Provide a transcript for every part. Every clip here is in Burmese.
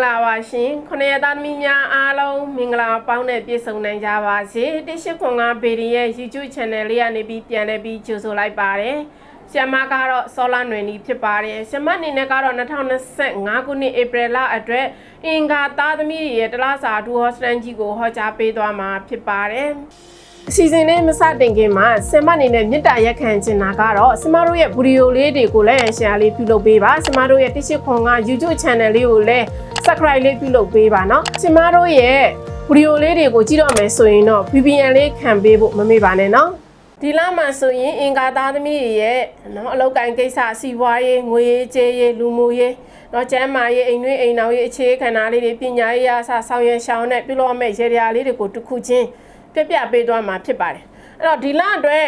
္ဂလာပါရှင်ခொနရသားသမီးများအားလုံးမင်္ဂလာပေါင်းနဲ့ပြည့်စုံနိုင်ကြပါစေတရှိခွန်ကဘေဒီရဲ့ YouTube Channel လေးကနေပြီးပြန်လည်ပြီးကြိုဆိုလိုက်ပါတယ်ဆ iam မကတော့ဆောလာနွယ်နီဖြစ်ပါတယ်ဆ iam မအနေနဲ့ကတော့2025ခုနှစ်ဧပြီလအတွက်အင်္ဂါသားသမီးတွေရဲ့တလားစာဒူဟောစတန်ကြီးကိုဟောကြားပေးသွားမှာဖြစ်ပါတယ် အစီအစဉ်လေးမစတင်ခင်မှာဆင်မအနေနဲ့မြစ်တာရက်ခံချင်တာကတော့ဆင်မတို့ရဲ့ဗီဒီယိုလေးတွေကိုလည်းရှယ်လေးပြုလုပ်ပေးပါဆင်မတို့ရဲ့တရှိခွန်က YouTube Channel လေးကိုလည်း subscribe လေးပြုလုပ်ပေးပါเนาะဆင်မတို့ရဲ့ဗီဒီယိုလေးတွေကိုကြည့်တော့မယ်ဆိုရင်တော့ VPN လေးခံပေးဖို့မမေ့ပါနဲ့เนาะဒီလမှာဆိုရင်အင်္ဂါသားသမီးတွေရဲ့เนาะအလောက်ကိုင်းကိစ္စစီးပွားရေးငွေရေးကြေးရေးလူမှုရေးเนาะကျန်းမာရေးအိမ်တွင်းအိမ်နောက်ရေးအခြေခံတာလေးတွေပညာရေးအစဆောင်ရွက်ရှောင်းနဲ့ပြုလုပ်မဲ့ရေရာလေးတွေကိုတစ်ခုချင်း ပြပြပေးသွားမှာဖြစ်ပါတယ်အဲ့တော့ဒီလအတွက်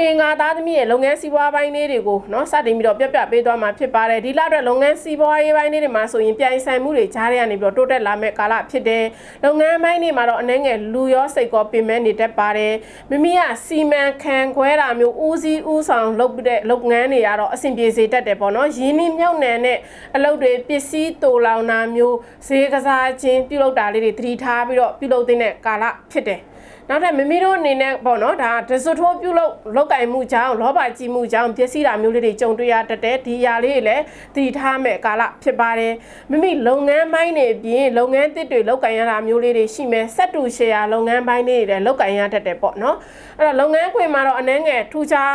အင်္ဂါသားသမီးရဲ့လုပ်ငန်းစီးပွားပိုင်းလေးတွေကိုเนาะစတင်ပြီးတော့ပြပြပေးသွားမှာဖြစ်ပါတယ်ဒီလအတွက်လုပ်ငန်းစီးပွားရေးပိုင်းလေးတွေမှာဆိုရင်ပြိုင်ဆိုင်မှုတွေကြားရကနေပြီးတော့တိုးတက်လာမဲ့ကာလဖြစ်တယ်လုပ်ငန်းပိုင်းတွေမှာတော့အနေငယ်လူရောစိတ်ကောပင်မဲ့နေတတ်ပါတယ်မိမိကစီမံခံခွဲတာမျိုးဦးစီးဦးဆောင်လုပ်တဲ့လုပ်ငန်းတွေကတော့အဆင်ပြေစေတတ်တယ်ပေါ့နော်ရင်းနှီးမြှုပ်နှံတဲ့အလုပ်တွေပစ္စည်းတူလောင်တာမျိုးဈေးကစားခြင်းပြုလုပ်တာလေးတွေသတိထားပြီးတော့ပြုလုပ်တဲ့ကာလဖြစ်တယ် နောက်ထပ်မမီတို့အနေနဲ့ပေါ့နော်ဒါဒဇထိုးပြုလုပ်လောက်ကင်မှုကြောင့်လောဘကြီးမှုကြောင့်ပျက်စီးတာမျိုးလေးတွေကြုံတွေ့ရတတ်တဲ့ဒီຢာလေးတွေလည်းတည်ထားမဲ့ကာလဖြစ်ပါတယ်မမီလုပ်ငန်းပိုင်းတွေပြင်လုပ်ငန်းတစ်တွေလောက်ကင်ရတာမျိုးလေးတွေရှိမယ်စက်တူရှယ်ယာလုပ်ငန်းပိုင်းတွေလည်းလောက်ကင်ရတတ်တယ်ပေါ့နော်အဲ့တော့လုပ်ငန်းခွင်မှာတော့အနှဲငယ်ထူးခြား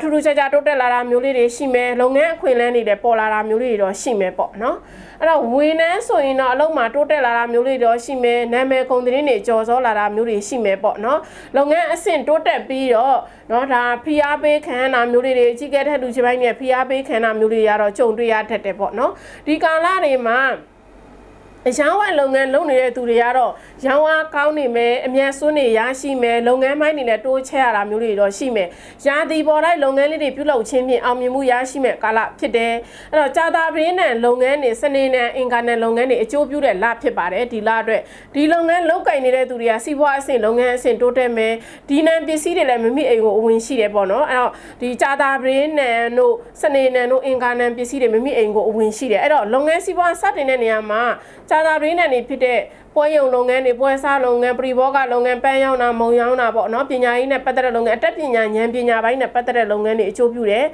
ထူးထူးခြားခြားတိုးတက်လာတာမျိုးလေးတွေရှိမယ်လုပ်ငန်းအခွင့်အလမ်းတွေလည်းပေါ်လာတာမျိုးလေးတွေတော့ရှိမယ်ပေါ့နော်အဲ့တော့ဝင်းနှန်းဆိုရင်တော့အလုံးမှာတိုးတက်လာတာမျိုးလေးတော့ရှိမယ်နာမည်ကုန်သတင်းတွေကြော်စောလာတာမျိုးတွေရှိမယ်ပေါ့ပေါ့နော်လုပ်ငန်းအဆင့်တိုးတက်ပြီးတော့နော်ဒါဖိအားပေးခံရတာမျိုးတွေကြီးကဲတဲ့လူချင်းပိုင်းနဲ့ဖိအားပေးခံရတာမျိုးတွေကတော့ကြုံတွေ့ရတတ်တယ်ပေါ့နော်ဒီကာလတွေမှာ အရောင်းဝယ်လုပ်ငန်းလုပ်နေတဲ့သူတွေကတော့ရောင်းအားကောင်းနေမယ်အမြတ်စွန်းနေရရှိမယ်လုပ်ငန်းပိုင်းတွေနဲ့တိုးချဲ့ရတာမျိုးတွေတော့ရှိမယ်ရာသီပေါ်တိုင်းလုပ်ငန်းလေးတွေပြုလုပ်ခြင်းဖြင့်အောင်မြင်မှုရရှိမယ်ကာလဖြစ်တယ်အဲ့တော့ကြာတာပရင်းနဲ့လုပ်ငန်းတွေစနေနဲ့အင်္ဂါနဲ့လုပ်ငန်းတွေအကျိုးပြုတဲ့လဖြစ်ပါတယ်ဒီလအတွက်ဒီလုပ်ငန်းလုပ်ကင်နေတဲ့သူတွေကစီးပွားအဆင့်လုပ်ငန်းအဆင့်တိုးတက်မယ်ဒီနံပစ္စည်းတွေလည်းမမိအိမ်ကိုအဝင်ရှိတယ်ပေါ့နော်အဲ့တော့ဒီကြာတာပရင်းနဲ့တို့စနေနဲ့တို့အင်္ဂါနဲ့ပစ္စည်းတွေမမိအိမ်ကိုအဝင်ရှိတယ်အဲ့တော့လုပ်ငန်းစီးပွားစတင်တဲ့နေရာမှာကြာတာပရင်းနဲ့နေဖြစ်တဲ့ ပွဲရုံလုပ်ငန်းတွေပွဲစားလုပ်ငန်းပရိဘောဂလုပ်ငန်းပန်းရောင်းတာမုံရောင်းတာပေါ့နော်ပညာရေးနဲ့ပတ်သက်တဲ့လုပ်ငန်းအတတ်ပညာဉာဏ်ပညာပိုင်းနဲ့ပတ်သက်တဲ့လုပ်ငန်းတွေအကျိုးပြုတယ်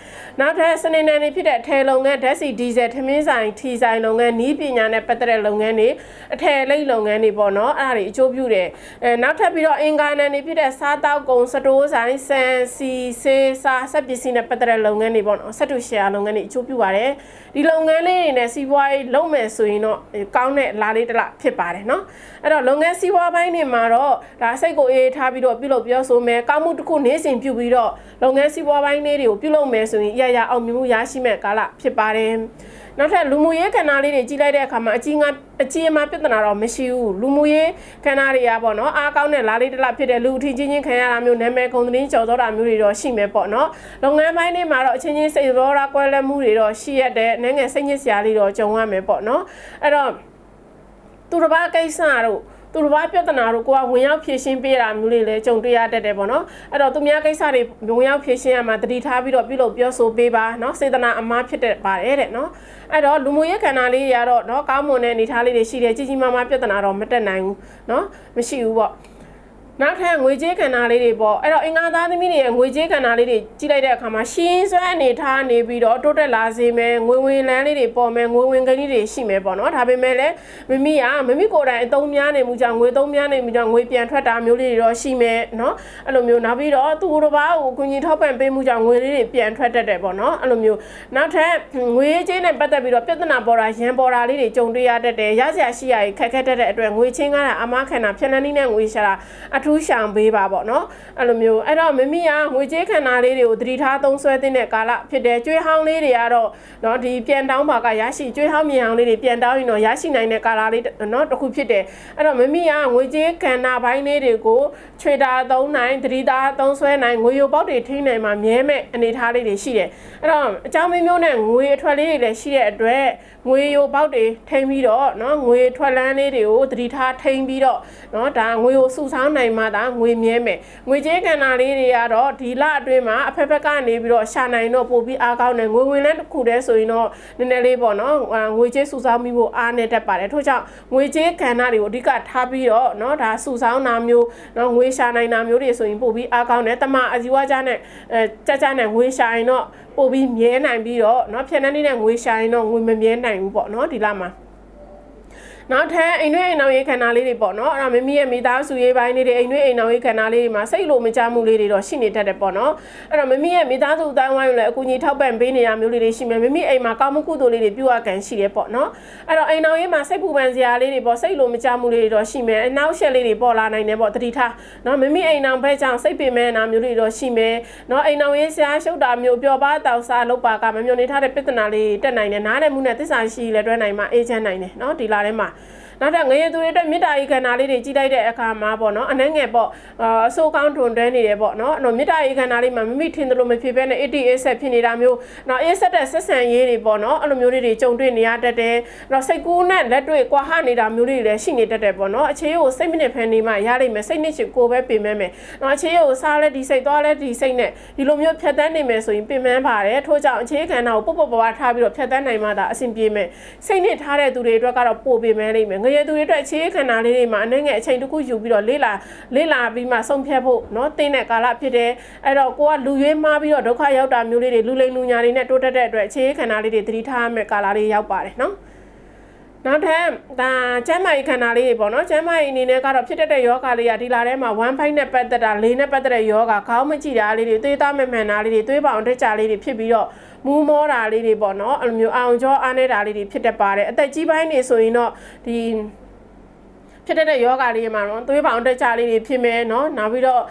နောက်ထပ်စနေနေ့နေဖြစ်တဲ့အထည်လုပ်ငန်းဓာတ်ဆီဒီဇယ်ထမင်းဆိုင်ထီဆိုင်လုပ်ငန်းနီးပညာနဲ့ပတ်သက်တဲ့လုပ်ငန်းတွေအထည်လိပ်လုပ်ငန်းတွေပေါ့နော်အဲ့ဒါတွေအကျိုးပြုတယ်အဲနောက်ထပ်ပြီးတော့အင်္ဂါနယ်နေဖြစ်တဲ့စားတောက်ကုန်စတိုးဆိုင်ဆန်စီဆေးစားစက်ပစ္စည်းနဲ့ပတ်သက်တဲ့လုပ်ငန်းတွေပေါ့နော်ဆက်တူရှယ်ယာလုပ်ငန်းတွေအကျိုးပြုပါတယ်ဒီလုပ်ငန်းလေးတွေနဲ့စီးပွားရေးလုပ်မယ်ဆိုရင်တော့ကောင်းတဲ့လာလေးတစ်လားဖြစ်ပါတယ်နော်အဲ့တော့လုပ်ငန်းစီးပွားပိုင်းတွေမှာတော့ဒါစိတ်ကိုအေးထားပြီးတော့ပြုလုပ်ပြောဆိုမယ်ကောင်းမှုတစ်ခုနေ့စဉ်ပြုပြီးတော့လုပ်ငန်းစီးပွားပိုင်းလေးတွေကိုပြုလုပ်မယ်ဆိုရင်အရရအောင်မြင်မှုရရှိမဲ့ကာလဖြစ်ပါတယ်နောက်ထပ်လူမှုရေးကဏ္ဍလေးတွေကြီးလိုက်တဲ့အခါမှာအကြီးငါအကြီးအမားပြဿနာတော့မရှိဘူးလူမှုရေးကဏ္ဍတွေကပေါ့နော်အားကောင်းတဲ့လားလေးတစ်လားဖြစ်တဲ့လူအထီးချင်းချင်းခံရတာမျိုးနာမည်ကုန်သတင်းကြော်သောတာမျိုးတွေတော့ရှိမယ်ပေါ့နော်လုပ်ငန်းပိုင်းတွေမှာတော့အချင်းချင်းစိတ်ရောတာကွဲလက်မှုတွေတော့ရှိရတဲ့အနေငယ်စိတ်ညစ်စရာလေးတော့ကြုံရမယ်ပေါ့နော်အဲ့တော့ သူတစ်ပါးကိစ္စတို့သူတို့ဘာပြဿနာတို့ကိုကဝင်ရောက်ဖြေရှင်းပေးတာမျိုးလေးလည်းကြုံတွေ့ရတတ်တယ်ပေါ့နော်အဲ့တော့သူများကိစ္စတွေဝင်ရောက်ဖြေရှင်းရမှာတတိထားပြီးတော့ပြုလုပ်ပြောဆိုပေးပါနော်စေတနာအမှားဖြစ်တဲ့ပါတယ်တဲ့နော်အဲ့တော့လူမှုရေးကဏ္ဍလေးတွေကတော့နော်ကောင်းမွန်တဲ့အနေထားလေးတွေရှိတယ်ကြီးကြီးမားမားပြဿနာတော့မတက်နိုင်ဘူးနော်မရှိဘူးပေါ့ နောက်ထပ်ငွေကြေးကဏ္ဍလေးတွေပေါ့အဲ့တော့အင်္ဂါသားသမီးတွေရဲ့ငွေကြေးကဏ္ဍလေးတွေကြီးလိုက်တဲ့အခါမှာရှင်းစွမ်းအနေထားနေပြီးတော့တိုးတက်လာစေမယ်ငွေဝင်လန်းလေးတွေပေါ်မယ်ငွေဝင်ကိန်းလေးတွေရှိမယ်ပေါ့နော်ဒါပေမဲ့လည်းမမိကမမိကိုယ်တိုင်အသုံးများနေမှုကြောင့်ငွေသုံးများနေမှုကြောင့်ငွေပြန်ထွက်တာမျိုးလေးတွေတော့ရှိမယ်နော်အဲ့လိုမျိုးနောက်ပြီးတော့သူတို့ဘာကိုကုညီထောက်ပံ့ပေးမှုကြောင့်ငွေလေးတွေပြန်ထွက်တတ်တယ်ပေါ့နော်အဲ့လိုမျိုးနောက်ထပ်ငွေကြေးနဲ့ပတ်သက်ပြီးတော့ပြဿနာပေါ်တာရန်ပေါ်တာလေးတွေကြုံတွေ့ရတတ်တယ်ရစရာရှိရည်ခက်ခဲတတ်တဲ့အတွက်ငွေချင်းကားတာအမခံတာဖြက်နှန်းနည်းနဲ့ငွေရှာတာအထူးထူးရှောင်ပေးပါပေါ့နော်အဲ့လိုမျိုးအဲ့တော့မမိကငွေကြေးခန္ဓာလေးတွေကိုသတိထားသုံးစွဲတဲ့ကာလဖြစ်တယ်ကျွေးဟောင်းလေးတွေကတော့နော်ဒီပြန်တောင်းပါကရရှိကျွေးဟောင်းမြင်အောင်လေးတွေပြန်တောင်းရင်တော့ရရှိနိုင်တဲ့ကာလလေးနော်တစ်ခုဖြစ်တယ်အဲ့တော့မမိကငွေကြေးခန္ဓာပိုင်းလေးတွေကိုခြွေတာသုံးနိုင်သတိထားသုံးစွဲနိုင်ငွေရုပ်ပေါက်တွေထိနိုင်မှာမြဲမဲ့အနေထားလေးတွေရှိတယ်အဲ့တော့အကြောင်းမျိုးမျိုးနဲ့ငွေအထွက်လေးတွေလည်းရှိတဲ့အတွက်ငွေရုပ်ပေါက်တွေထိပြီးတော့နော်ငွေထွက်လန်းလေးတွေကိုသတိထားထိပြီးတော့နော်ဒါငွေကိုစုဆောင်းနိုင်မှသာငွေမြဲမယ်ငွေကြေးကဏ္ဍလေးတွေကတော့ဒီလအတွင်းမှာအဖက်ဖက်ကနေပြီးတော့ရှာနိုင်တော့ပို့ပြီးအားကောင်းတယ်ငွေဝင်လည်းတစ်ခုတည်းဆိုရင်တော့နည်းနည်းလေးပေါ့နော်အာငွေကြေးစုဆောင်းပြီးဖို့အားနေတတ်ပါတယ်ထို့ကြောင့်ငွေကြေးကဏ္ဍတွေကိုအဓိကထားပြီးတော့เนาะဒါစုဆောင်းတာမျိုးเนาะငွေရှာနိုင်တာမျိုးတွေဆိုရင်ပို့ပြီးအားကောင်းတယ်တမအဇီဝကြနဲ့အဲကြကြနဲ့ငွေရှာရင်တော့ပို့ပြီးမြဲနိုင်ပြီးတော့เนาะဖြတ်နှန်းနေတဲ့ငွေရှာရင်တော့ငွေမမြဲနိုင်ဘူးပေါ့เนาะဒီလမှာ နောက်ထပ်အိမ်တွင်းအိမ်နောက်ရေးခန္ဓာလေးတွေပေါ့နော်အဲ့ဒါမိမိရဲ့မိသားစုရေးပိုင်းလေးတွေအိမ်တွင်းအိမ်နောက်ရေးခန္ဓာလေးတွေမှာစိတ်လိုမချမှုလေးတွေတော့ရှိနေတတ်တယ်ပေါ့နော်အဲ့တော့မိမိရဲ့မိသားစုအတိုင်းဝိုင်းကိုလည်းအကူအညီထောက်ပံ့ပေးနေရမျိုးလေးတွေရှိမယ်မိမိအိမ်မှာကောင်းမှုကုသိုလ်လေးတွေပြုအပ်ကန်ရှိတယ်ပေါ့နော်အဲ့တော့အိမ်နောက်ရေးမှာစိတ်ပူပန်စရာလေးတွေပေါ့စိတ်လိုမချမှုလေးတွေတော့ရှိမယ်အနောက်ရှက်လေးတွေပေါ်လာနိုင်တယ်ပေါ့တတိထားနော်မိမိအိမ်နောက်ဘက်ကြောင့်စိတ်ပင်မဲ့နာမျိုးလေးတွေတော့ရှိမယ်နော်အိမ်နောက်ရေးဆရာရှုပ်တာမျိုးပျော်ပါတောက်စားလုပ်ပါကမမျိုးနေထားတဲ့ပြဿနာလေးတက်နိုင်တယ်နားလည်မှုနဲ့သစ္စာရှိလဲတွဲနိုင်မှာအေးချမ်းနိုင်တယ်နော်ဒီလာထဲမှာ နောက်ထပ်ငရေသူတွေအတွက်မေတ္တာဤခန္ဓာလေးတွေကြီးလိုက်တဲ့အခါမှာပေါ့နော်အနှဲငယ်ပေါ့အာအဆိုးကောင်းထွန်တွဲနေတယ်ပေါ့နော်အဲ့တော့မေတ္တာဤခန္ဓာလေးမှာမိမိထင်တယ်လို့မဖြစ်ဘဲနဲ့88ဆက်ဖြစ်နေတာမျိုးနောက်အေးဆက်တဲ့ဆက်ဆံရေးတွေပေါ့နော်အဲ့လိုမျိုးလေးတွေကြုံတွေ့နေရတတ်တယ်အဲ့တော့စိတ်ကူးနဲ့လက်တွေ့ကွာဟနေတာမျိုးလေးတွေလည်းရှိနေတတ်တယ်ပေါ့နော်အခြေကိုစိတ်မနစ်ဖန်နေမှရလိမ့်မယ်စိတ်နစ်ချကိုပဲပြင်မဲမယ်နောက်အခြေကိုစားလဲဒီစိတ်သွားလဲဒီစိတ်နဲ့ဒီလိုမျိုးဖြတ်တန်းနေမယ်ဆိုရင်ပြင်မှန်းပါတယ်ထို့ကြောင့်အခြေခန္ဓာကိုပုတ်ပုတ်ပွားထားပြီးတော့ဖြတ်တန်းနိုင်မှသာအဆင်ပြေမယ်စိတ်နစ်ထားတဲ့သူတွေအတွက်ကတော့ပို့ပြင်မဲလိမ့်မယ်ငရေသူတွေအတွက်အခြေခန္ဓာလေးတွေမှာအနှဲငယ်အချိန်တစ်ခုယူပြီးတော့လေးလာလေးလာပြီးမှဆုံးဖြတ်ဖို့เนาะတင်းတဲ့ကာလဖြစ်တယ်အဲ့တော့ကိုကလူရွေးမှားပြီးတော့ဒုက္ခရောက်တာမျိုးလေးတွေလူလိမ်လူညာတွေနဲ့တိုးတက်တဲ့အတွက်အခြေခန္ဓာလေးတွေသတိထားရမယ့်ကာလလေးရောက်ပါတယ်เนาะ နောက်ထပ်ဒါကျမ်းမာရေးခန္ဓာလေးတွေပေါ့နော်ကျမ်းမာရေးအနေနဲ့ကတော့ဖြစ်တတ်တဲ့ယောဂလေးကဒီလာထဲမှာ1 5နဲ့ပတ်သက်တာ၄နဲ့ပတ်သက်တဲ့ယောဂခေါင်းမကြည့်တာလေးတွေသွေးသားမမှန်တာလေးတွေသွေးပေါင်တက်ကြလေးတွေဖြစ်ပြီးတော့မူးမောတာလေးတွေပေါ့နော်အဲ့လိုမျိုးအောင်ကြောအားနေတာလေးတွေဖြစ်တတ်ပါတယ်အသက်ကြီးပိုင်းနေဆိုရင်တော့ဒီ ဖြစ်တဲ့ယောဂါလေးမှာနော်သွေးပေါင်တက်ချလေးတွေဖြစ်မယ်နော်နောက်ပြီးတော့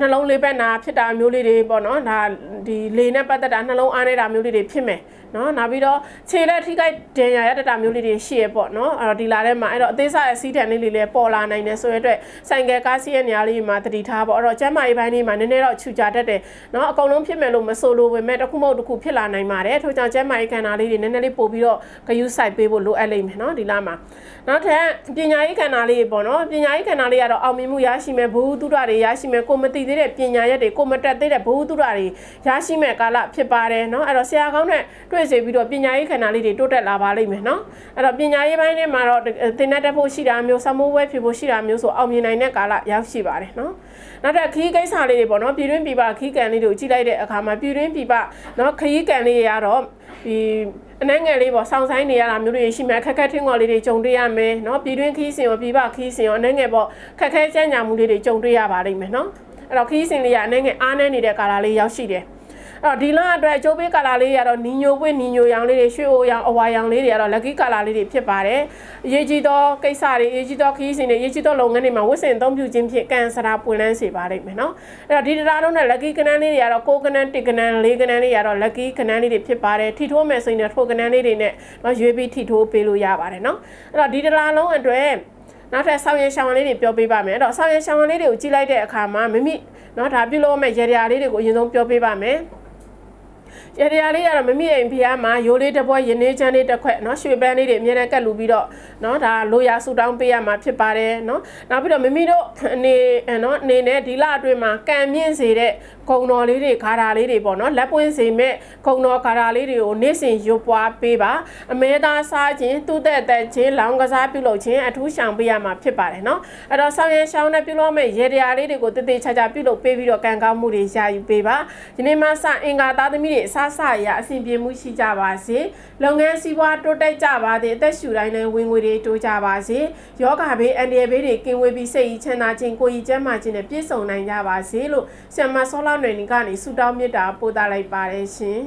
နှလုံးလေးပတ်နာဖြစ်တာမျိုးလေးတွေပေါ့နော်ဒါဒီလေနဲ့ပတ်သက်တာနှလုံးအားနေတာမျိုးလေးတွေဖြစ်မယ်နော်နောက်ပြီးတော့ခြေလက်ထိကိုက်ဒဏ်ရာရတတာမျိုးလေးတွေရှိရပေါ့နော်အဲ့တော့ဒီလာထဲမှာအဲ့တော့အသေးစားအဆီးတန်လေးလေးလည်းပေါ်လာနိုင်တယ်ဆိုရတဲ့ဆိုင်ကယ်ကားစီးရဲ့နေရာလေးမှာတတိထားပေါ့အဲ့တော့ကျမ်းမာရေးပိုင်းလေးမှာနည်းနည်းတော့ခြူကြတတ်တယ်နော်အကုန်လုံးဖြစ်မယ်လို့မဆိုလိုပေမဲ့တစ်ခုမဟုတ်တစ်ခုဖြစ်လာနိုင်ပါတယ်ထို့ကြောင့်ကျမ်းမာရေးခန္ဓာလေးတွေနည်းနည်းလေးပို့ပြီးတော့ဂယုစိုက်ပေးဖို့လိုအပ်လိမ့်မယ်နော်ဒီလာမှာနောက်ထပ်ပညာရေးခန္ဓာလေးပေါ့เนาะပညာရေးခန္ဓာလေးကတော့အောင်မြင်မှုရရှိမယ်ဘ ഹു တုဒ္ဒတွေရရှိမယ်ကိုမသိသေးတဲ့ပညာရက်တွေကိုမတက်သေးတဲ့ဘ ഹു တုဒ္ဒတွေရရှိမယ်ကာလဖြစ်ပါတယ်เนาะအဲ့တော့ဆရာကောင်းနဲ့တွေ့စေပြီးတော့ပညာရေးခန္ဓာလေးတွေတိုးတက်လာပါလိမ့်မယ်เนาะအဲ့တော့ပညာရေးပိုင်းထဲမှာတော့သင်တတ်တတ်ဖို့ရှိတာမျိုးစမိုးဝဲဖြစ်ဖို့ရှိတာမျိုးဆိုအောင်မြင်နိုင်တဲ့ကာလရောက်ရှိပါတယ်เนาะနောက်ထပ်ခီးကိစ္စလေးတွေပေါ့နော်ပြည်တွင်းပြည်ပခီးကန်လေးတွေကိုကြည့်လိုက်တဲ့အခါမှာပြည်တွင်းပြည်ပနော်ခီးကန်လေးတွေကတော့ ဒီအနှဲငယ်လေးပေါ့စောင့်ဆိုင်နေရတာမျိုးတွေရှိမယ်ခက်ခက်ထင်းငေါ်လေးတွေကြုံတွေ့ရမယ်နော်ပြည်တွင်းခီးစင်ရောပြည်ပခီးစင်ရောအနှဲငယ်ပေါ့ခက်ခဲကြမ်းညာမှုလေးတွေကြုံတွေ့ရပါလိမ့်မယ်နော်အဲ့တော့ခီးစင်လေးကအနှဲငယ်အားနည်းနေတဲ့ကာလလေးရောက်ရှိတယ်အဲ့ တော့ဒီလအတွက်အကျိုးပေးကာလာလေးတွေကတော့နီညိုပွင့်နီညိုရောင်လေးတွေရွှေအိုရောင်အဝါရောင်လေးတွေကတော့ lucky ကာလာလေးတွေဖြစ်ပါတယ်အရေးကြီးသောကိစ္စတွေအရေးကြီးသောခရီးစဉ်တွေအရေးကြီးသောလုပ်ငန်းတွေမှာဝတ်ဆင်အသုံးပြုခြင်းဖြင့်ကန်ဆရာပွင့်လန်းစေပါလိမ့်မယ်နော်အဲ့တော့ဒီတရားလုံးနဲ့ lucky ကနန်းလေးတွေကတော့ကိုကနန်းတစ်ကနန်းလေးကနန်းလေးတွေကတော့ lucky ကနန်းလေးတွေဖြစ်ပါတယ်ထိထိုးမယ်ဆိုရင်တော့ထိုကနန်းလေးတွေနဲ့နော်ရွေးပြီးထိထိုးပေးလို့ရပါတယ်နော်အဲ့တော့ဒီတရားလုံးအတွက်နောက်ထပ်ဆောင်းရရှောင်းလေးတွေပြောပြပါမယ်အဲ့တော့ဆောင်းရရှောင်းလေးတွေကိုကြည့်လိုက်တဲ့အခါမှာမိမိเนาะဒါပြုလုပ်မဲ့ရေရာလေးတွေကိုအရင်ဆုံးပြောပြပါမယ် ရရလေးကတော့မမိအိမ်ဖျားမှာရိုးလေးတစ်ပွဲရင်းနေချမ်းလေးတစ်ခွက်เนาะရွှေပန်းလေးတွေအများနဲ့ကတ်လူပြီးတော့เนาะဒါလိုရာဆူတောင်းပေးရမှာဖြစ်ပါတယ်เนาะနောက်ပြီးတော့မမိတို့အနေเนาะအနေနဲ့ဒီလအတွင်းမှာကံမြင့်စေတဲ့ ခုံတော်လေးတွေခါတာလေးတွေပေါ့နော်လက်ပွင့်စေမဲ့ခုံတော်ခါတာလေးတွေကိုနေ့စဉ်ရွပွားပေးပါအမဲသားစားခြင်းသူ့သက်သက်ခြင်းလောင်းကစားပြုလုပ်ခြင်းအထူးရှောင်ပေးရမှာဖြစ်ပါတယ်နော်အဲ့တော့ဆောင်ရန်ရှောင်းနဲ့ပြုလုပ်မဲ့ရေတရာလေးတွေကိုတည်တည်ချာချာပြုလုပ်ပေးပြီးတော့ကံကောင်းမှုတွေရယူပေးပါဒီနေ့မှစအင်္ဂါသားသမီးတွေအဆအဆအရာအဆင်ပြေမှုရှိကြပါစေလုပ်ငန်းစီးပွားတိုးတက်ကြပါသည်အသက်ရှူတိုင်းလည်းဝင်ငွေတွေတိုးကြပါစေယောဂဘေးအန္တရာယ်ဘေးတွေကင်းဝေးပြီးစိတ်ဤချမ်းသာခြင်းကိုယ်ဤကျန်းမာခြင်းနဲ့ပြည့်စုံနိုင်ကြပါစေလို့ဆရာမဆောလာနယ်နီကနေဆုတောင်းမေတ္တာပို့သလိုက်ပါတယ်ရှင်